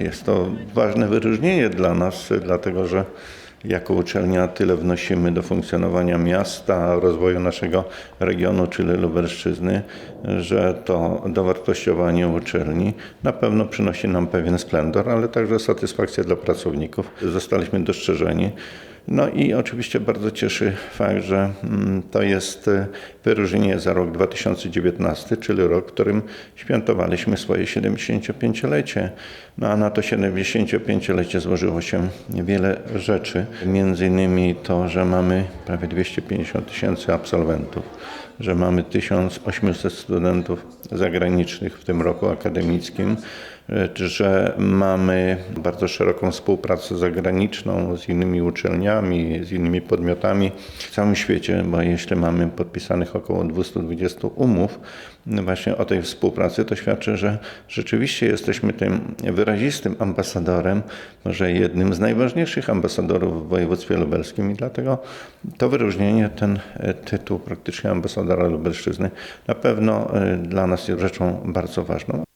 jest to ważne wyróżnienie dla nas, dlatego że jako uczelnia tyle wnosimy do funkcjonowania miasta, rozwoju naszego regionu, czyli Lubelszczyzny, że to dowartościowanie uczelni na pewno przynosi nam pewien splendor, ale także satysfakcję dla pracowników. Zostaliśmy dostrzeżeni. No i oczywiście bardzo cieszy fakt, że mm, to jest e, wyróżnienie za rok 2019, czyli rok, w którym świętowaliśmy swoje 75-lecie. No a na to 75-lecie złożyło się wiele rzeczy. Między innymi to, że mamy prawie 250 tysięcy absolwentów, że mamy 1800 studentów zagranicznych w tym roku akademickim, że mamy bardzo szeroką współpracę zagraniczną z innymi uczelniami, z innymi podmiotami w całym świecie, bo jeśli mamy podpisanych około 220 umów właśnie o tej współpracy, to świadczy, że rzeczywiście jesteśmy tym wyrazistym ambasadorem, może jednym z najważniejszych ambasadorów w województwie lubelskim i dlatego to wyróżnienie, ten e, tytuł praktycznie ambasadora Lubelszczyzny na pewno e, dla nas jest rzeczą bardzo ważną.